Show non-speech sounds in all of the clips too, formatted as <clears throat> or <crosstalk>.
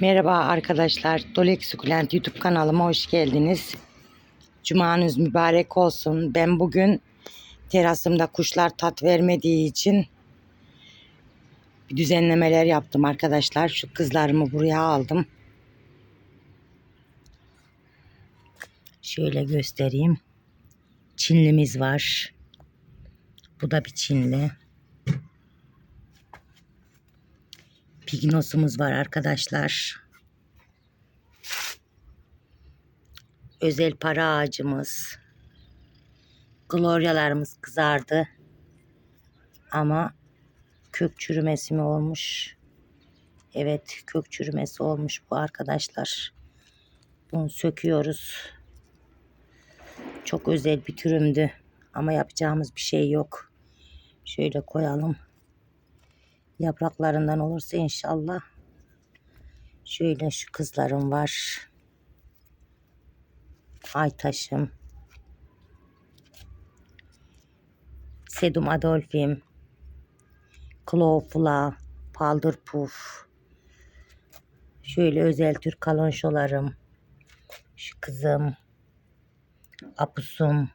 Merhaba arkadaşlar. Dolek Sukulent YouTube kanalıma hoş geldiniz. Cumanız mübarek olsun. Ben bugün terasımda kuşlar tat vermediği için düzenlemeler yaptım arkadaşlar. Şu kızlarımı buraya aldım. Şöyle göstereyim. Çinlimiz var. Bu da bir Çinli. Pignosumuz var arkadaşlar. Özel para ağacımız. Gloryalarımız kızardı. Ama kök çürümesi mi olmuş? Evet kök çürümesi olmuş bu arkadaşlar. Bunu söküyoruz. Çok özel bir türümdü. Ama yapacağımız bir şey yok. Şöyle koyalım yapraklarından olursa inşallah. Şöyle şu kızlarım var. Aytaşım. Sedum Adolfim. Klofula. Paldır Puf. Şöyle özel tür kalonşolarım. Şu kızım. Apusum.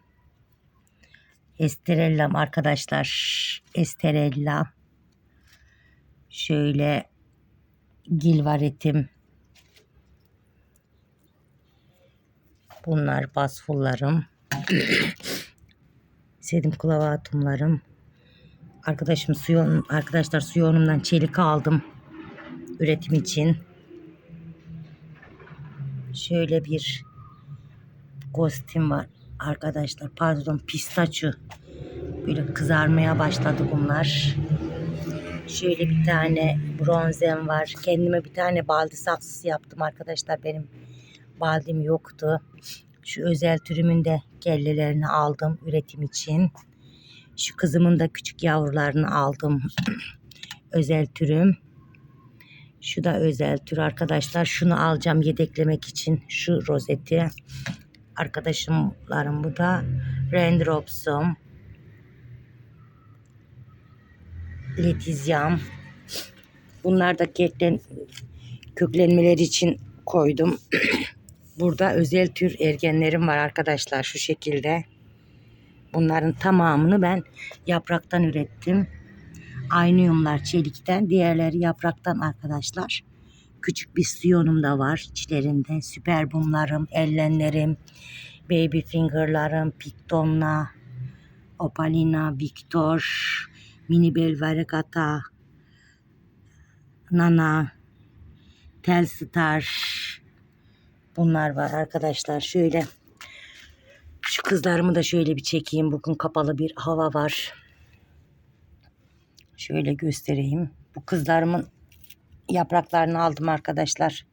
Esterellam arkadaşlar. Esterella. Şöyle gilvaretim. Bunlar basfullarım. <clears throat> Sedim klavatumlarım. Arkadaşım suyon, arkadaşlar suyonumdan çelik aldım. Üretim için. Şöyle bir kostüm var arkadaşlar. Pardon pistaço. Böyle kızarmaya başladı bunlar. Şöyle bir tane bronzem var. Kendime bir tane baldi saksısı yaptım arkadaşlar. Benim baldim yoktu. Şu özel türümün de kellelerini aldım üretim için. Şu kızımın da küçük yavrularını aldım. <clears throat> özel türüm. Şu da özel tür arkadaşlar. Şunu alacağım yedeklemek için. Şu rozeti. Arkadaşımlarım bu da Raindrops'um. Letizyam. Bunlar da köklen, köklenmeleri için koydum. <clears throat> Burada özel tür ergenlerim var arkadaşlar şu şekilde. Bunların tamamını ben yapraktan ürettim. Aynıyumlar çelikten, diğerleri yapraktan arkadaşlar. Küçük bir siyonum da var içlerinde. Süperbumlarım, ellenlerim, baby fingerlarım, piktonla, opalina, victor, Mini Bel Varigata, Nana, Telstar bunlar var arkadaşlar. Şöyle şu kızlarımı da şöyle bir çekeyim. Bugün kapalı bir hava var. Şöyle göstereyim. Bu kızlarımın yapraklarını aldım arkadaşlar.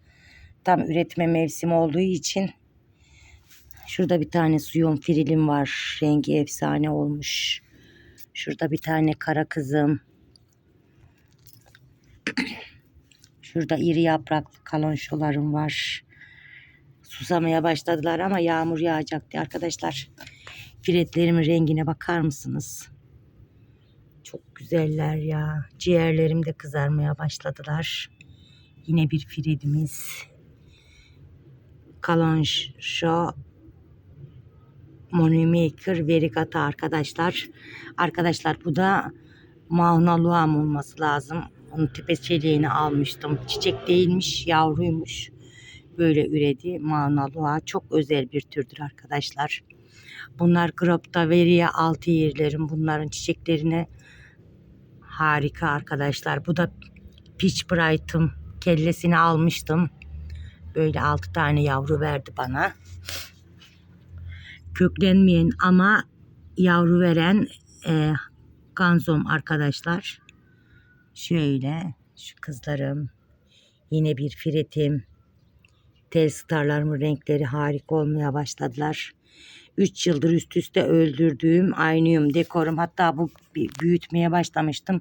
Tam üretme mevsimi olduğu için şurada bir tane suyon firilim var. Rengi efsane olmuş. Şurada bir tane kara kızım. Şurada iri yapraklı kalonşolarım var. Susamaya başladılar ama yağmur yağacak diye arkadaşlar. Firetlerimin rengine bakar mısınız? Çok güzeller ya. Ciğerlerim de kızarmaya başladılar. Yine bir firedimiz. Kalonşo Moneymaker Verigata arkadaşlar. Arkadaşlar bu da Maunaluam olması lazım. Onun tepe çeliğini almıştım. Çiçek değilmiş, yavruymuş. Böyle üredi. Maunalua çok özel bir türdür arkadaşlar. Bunlar Gropta Veria altı yerlerim. Bunların çiçeklerine harika arkadaşlar. Bu da Peach Bright'ım. Kellesini almıştım. Böyle altı tane yavru verdi bana köklenmeyen ama yavru veren e, ganzom arkadaşlar. Şöyle şu kızlarım. Yine bir firetim. Tel starlarımın renkleri harika olmaya başladılar. 3 yıldır üst üste öldürdüğüm aynıyum dekorum. Hatta bu büyütmeye başlamıştım.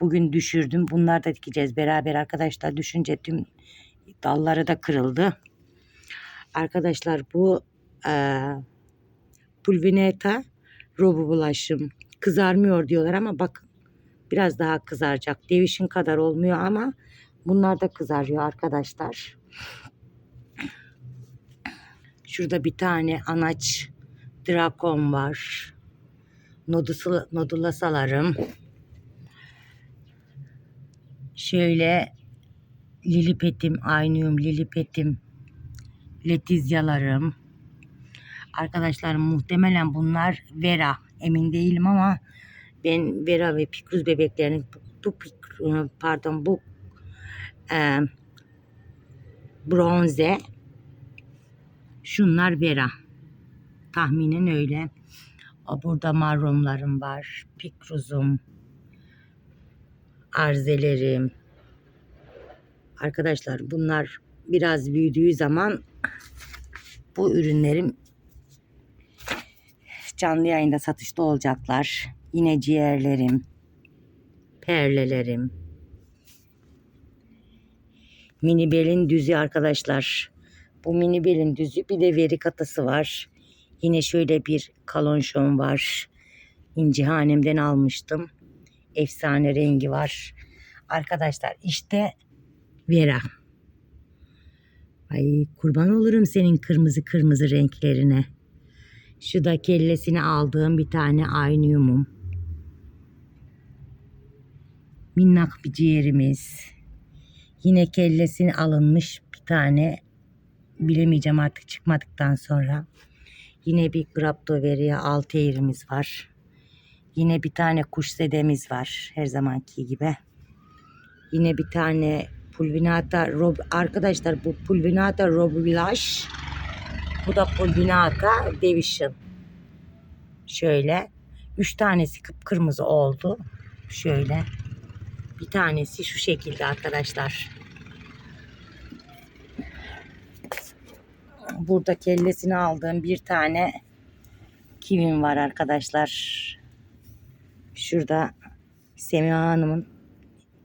Bugün düşürdüm. Bunlar da dikeceğiz beraber arkadaşlar. Düşünce tüm dalları da kırıldı. Arkadaşlar bu e, pulvineta robu bulaşım. Kızarmıyor diyorlar ama bakın biraz daha kızaracak. Devişin kadar olmuyor ama Bunlar da kızarıyor arkadaşlar. Şurada bir tane anaç drakon var. Nodusu, nodulasalarım. Şöyle lilipetim, aynıyum lilipetim, letizyalarım. Arkadaşlar muhtemelen bunlar Vera. Emin değilim ama ben Vera ve Pikruz bebeklerinin bu, bu pardon bu e, bronze şunlar Vera. Tahminen öyle. Burada marromlarım var. Pikruzum. Arzelerim. Arkadaşlar bunlar biraz büyüdüğü zaman bu ürünlerim canlı yayında satışta olacaklar. Yine ciğerlerim, perlelerim. Mini belin düzü arkadaşlar. Bu mini belin düzü bir de veri katası var. Yine şöyle bir kalonşon var. İncihanemden almıştım. Efsane rengi var. Arkadaşlar işte Vera. Ay kurban olurum senin kırmızı kırmızı renklerine. Şu da kellesini aldığım bir tane aynıyumum. Minnak bir ciğerimiz. Yine kellesini alınmış bir tane bilemeyeceğim artık çıkmadıktan sonra. Yine bir Graptoveria altı eğrimiz var. Yine bir tane kuş sedemiz var her zamanki gibi. Yine bir tane Pulvinata Rob arkadaşlar bu Pulvinata Robilage bu da Pulvinata Division. Şöyle üç tanesi kıpkırmızı oldu. Şöyle bir tanesi şu şekilde arkadaşlar. Burada kellesini aldığım bir tane kivim var arkadaşlar. Şurada Semiha Hanım'ın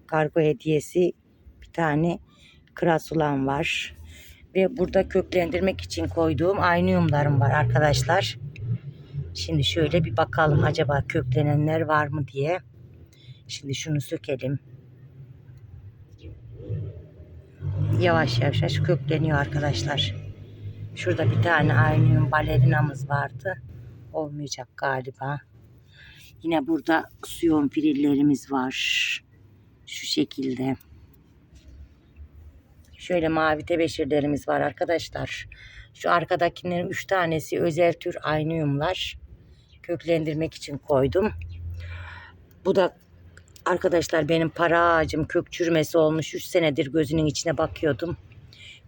kargo hediyesi bir tane krasulan var. Ve burada köklendirmek için koyduğum aynıyumlarım var arkadaşlar. Şimdi şöyle bir bakalım acaba köklenenler var mı diye. Şimdi şunu sökelim. Yavaş yavaş kökleniyor arkadaşlar. Şurada bir tane aynıyum balerinamız vardı. Olmayacak galiba. Yine burada suyon firillerimiz var. Şu şekilde. Şöyle mavi tebeşirlerimiz var arkadaşlar. Şu arkadakilerin üç tanesi özel tür aynıyumlar. Köklendirmek için koydum. Bu da arkadaşlar benim para ağacım kök çürümesi olmuş. 3 senedir gözünün içine bakıyordum.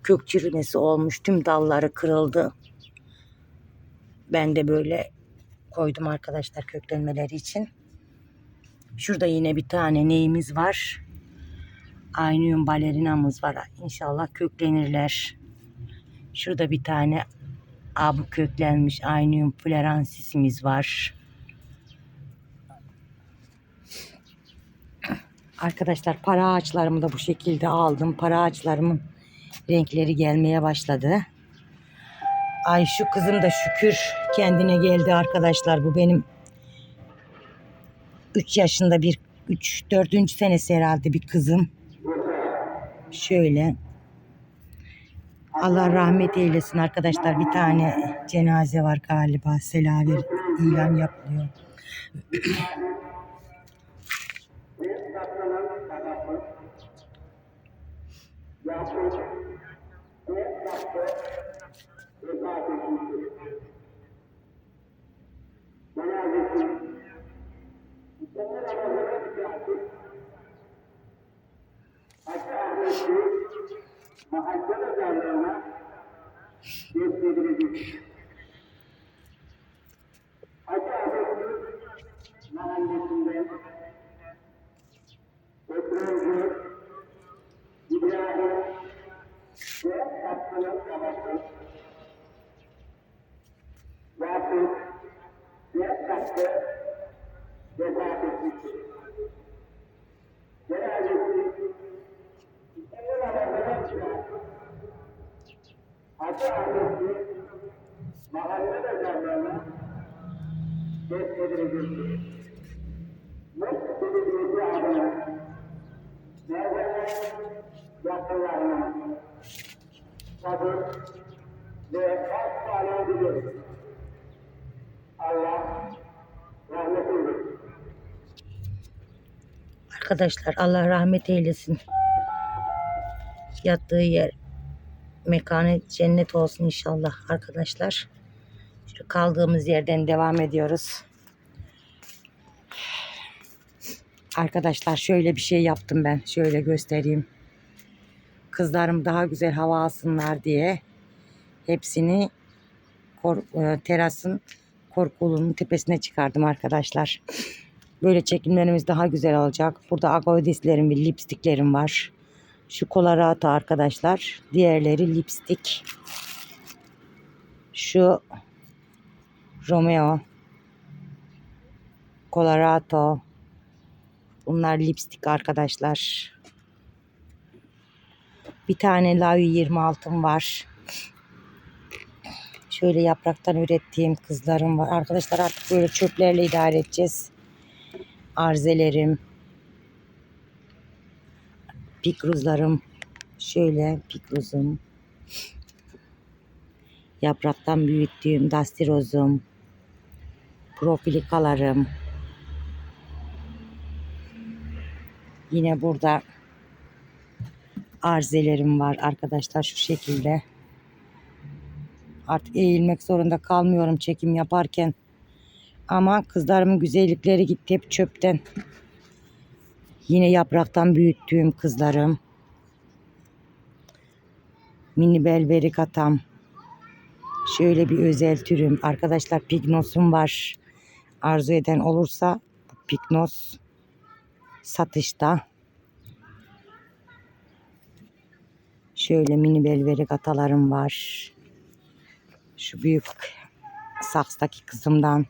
Kök çürümesi olmuş. Tüm dalları kırıldı. Ben de böyle koydum arkadaşlar köklenmeleri için. Şurada yine bir tane neyimiz var. Aynıyum balerinamız var. İnşallah köklenirler. Şurada bir tane abu köklenmiş Aynıyum florensisimiz var. Arkadaşlar para ağaçlarımı da bu şekilde aldım. Para ağaçlarımın renkleri gelmeye başladı. Ay şu kızım da şükür kendine geldi arkadaşlar. Bu benim 3 yaşında bir 3 4. senesi herhalde bir kızım. Şöyle Allah rahmet eylesin arkadaşlar. Bir tane cenaze var galiba. Selaver ilan yapılıyor. Defnedilecek. Hacı Ahmet'in mahallesinde Ötürüncü İbrahim ve Hakkı'nın babası Yakup ve Hakkı vefat etmiştir. Cenazesi Hacı Ahmet'i Arkadaşlar Allah rahmet eylesin. Yattığı yer mekanı cennet olsun inşallah arkadaşlar. Şu kaldığımız yerden devam ediyoruz. Arkadaşlar şöyle bir şey yaptım ben. Şöyle göstereyim. Kızlarım daha güzel hava alsınlar diye hepsini kor- e, terasın korkulunun tepesine çıkardım arkadaşlar. Böyle çekimlerimiz daha güzel olacak. Burada agodislerim ve lipstiklerim var. Şu Colorado arkadaşlar. Diğerleri lipstik. Şu Romeo. Colorado. Bunlar lipstik arkadaşlar. Bir tane Lavi 26'm var. Şöyle yapraktan ürettiğim kızlarım var. Arkadaşlar artık böyle çöplerle idare edeceğiz arzelerim, pikruzlarım, şöyle pikruzum, yapraktan büyüttüğüm dastirozum, profilikalarım, yine burada arzelerim var arkadaşlar şu şekilde. Artık eğilmek zorunda kalmıyorum çekim yaparken. Ama kızlarımın güzellikleri gitti hep çöpten. Yine yapraktan büyüttüğüm kızlarım. Mini belverik atam. Şöyle bir özel türüm. Arkadaşlar pignosum var. Arzu eden olursa bu pignos satışta. Şöyle mini belverik atalarım var. Şu büyük sakstaki kızımdan.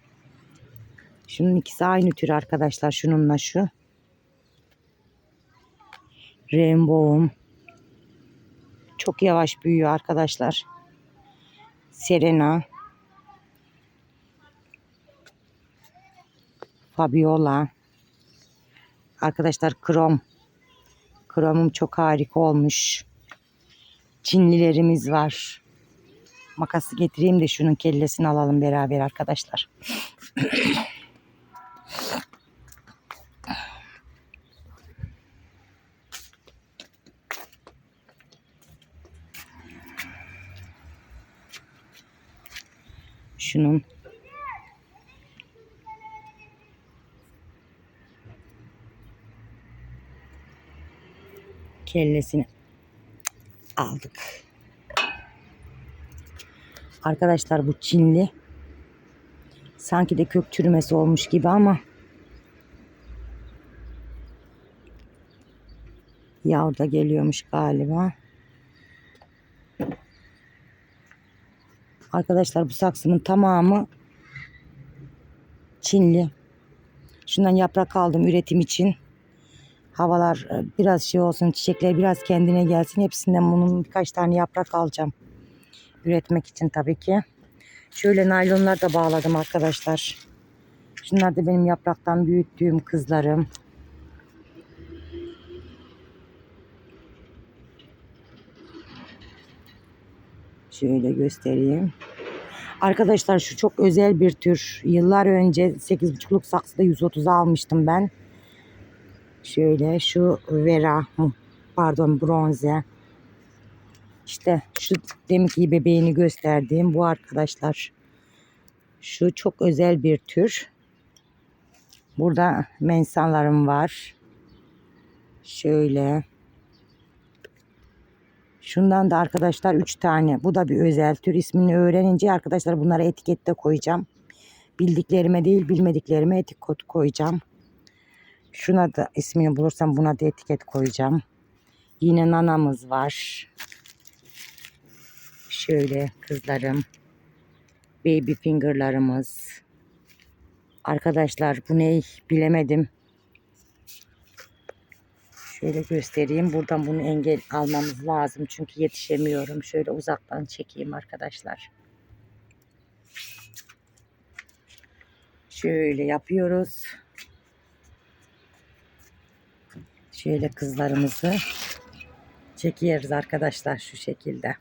Şunun ikisi aynı tür arkadaşlar. Şununla şu. Rainbow'um. Çok yavaş büyüyor arkadaşlar. Serena. Fabiola. Arkadaşlar krom. Kromum çok harika olmuş. Çinlilerimiz var. Makası getireyim de şunun kellesini alalım beraber arkadaşlar. Şunun kellesini aldık. Arkadaşlar bu Çinli sanki de kök çürümesi olmuş gibi ama yavru da geliyormuş galiba. Arkadaşlar bu saksının tamamı Çinli. Şundan yaprak aldım üretim için. Havalar e, biraz şey olsun, çiçekler biraz kendine gelsin. Hepsinden bunun birkaç tane yaprak alacağım. Üretmek için tabii ki. Şöyle naylonlar da bağladım arkadaşlar. Şunlar da benim yapraktan büyüttüğüm kızlarım. Şöyle göstereyim. Arkadaşlar şu çok özel bir tür. Yıllar önce 8,5'luk saksıda 130 almıştım ben. Şöyle şu Vera pardon bronze. İşte şu deminki bebeğini gösterdiğim bu arkadaşlar. Şu çok özel bir tür. Burada mensanlarım var. Şöyle. Şundan da arkadaşlar 3 tane. Bu da bir özel tür. İsmini öğrenince arkadaşlar bunlara etikette koyacağım. Bildiklerime değil bilmediklerime etiket koyacağım. Şuna da ismini bulursam buna da etiket koyacağım. Yine nanamız var. Şöyle kızlarım. Baby fingerlarımız. Arkadaşlar bu ne bilemedim. Şöyle göstereyim. Buradan bunu engel almamız lazım. Çünkü yetişemiyorum. Şöyle uzaktan çekeyim arkadaşlar. Şöyle yapıyoruz. Şöyle kızlarımızı çekiyoruz arkadaşlar şu şekilde.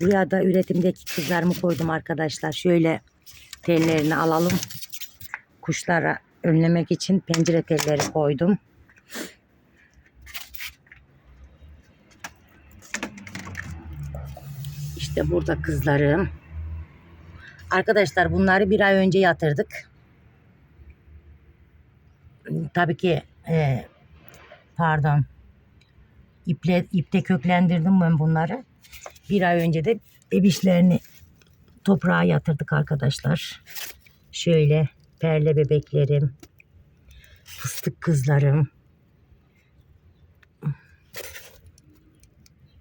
Buraya da üretimdeki kızlarımı koydum arkadaşlar. Şöyle tellerini alalım. Kuşlara önlemek için pencere telleri koydum. İşte burada kızlarım. Arkadaşlar bunları bir ay önce yatırdık. Tabii ki e, pardon iple, ipte köklendirdim ben bunları. Bir ay önce de bebişlerini toprağa yatırdık arkadaşlar. Şöyle perle bebeklerim, fıstık kızlarım.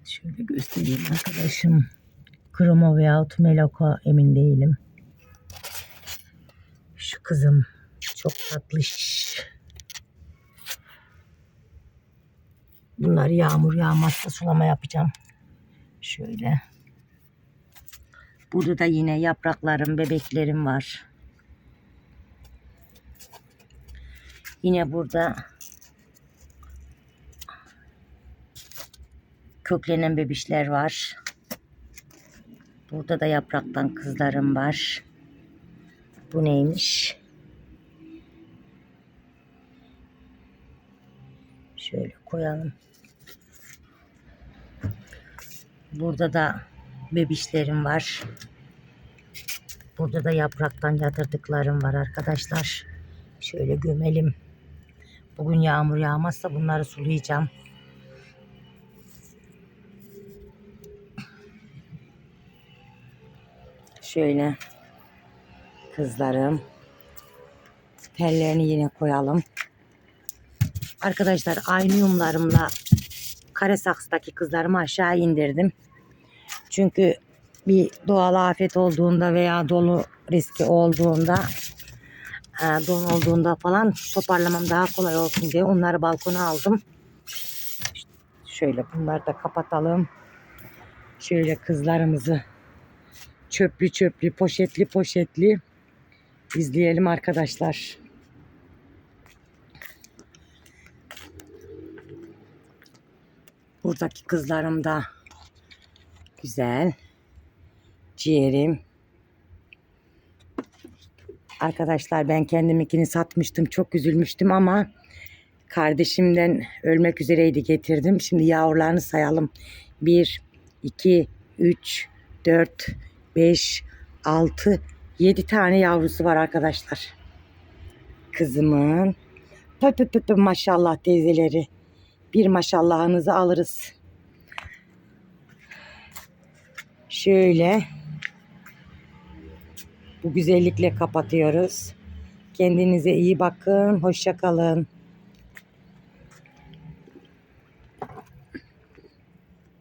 Şöyle göstereyim arkadaşım. Kromo veyahut Meloko emin değilim. Şu kızım çok tatlış. Bunları yağmur yağmazsa sulama yapacağım. Şöyle. Burada da yine yapraklarım, bebeklerim var. Yine burada köklenen bebişler var. Burada da yapraktan kızlarım var. Bu neymiş? Şöyle koyalım. Burada da bebişlerim var. Burada da yapraktan yatırdıklarım var arkadaşlar. Şöyle gömelim. Bugün yağmur yağmazsa bunları sulayacağım. Şöyle kızlarım. Tellerini yine koyalım. Arkadaşlar aynı yumlarımla kare saksıdaki kızlarımı aşağı indirdim. Çünkü bir doğal afet olduğunda veya dolu riski olduğunda e, don olduğunda falan toparlamam daha kolay olsun diye onları balkona aldım. Şöyle bunları da kapatalım. Şöyle kızlarımızı çöplü çöplü poşetli poşetli izleyelim arkadaşlar. Buradaki kızlarım da güzel. Ciğerim. Arkadaşlar ben kendiminkini satmıştım. Çok üzülmüştüm ama kardeşimden ölmek üzereydi getirdim. Şimdi yavrularını sayalım. 1, 2, 3, 4, 5, 6, 7 tane yavrusu var arkadaşlar. Kızımın. Pö pö pö pö maşallah teyzeleri. Bir maşallahınızı alırız. Şöyle bu güzellikle kapatıyoruz. Kendinize iyi bakın. Hoşça kalın.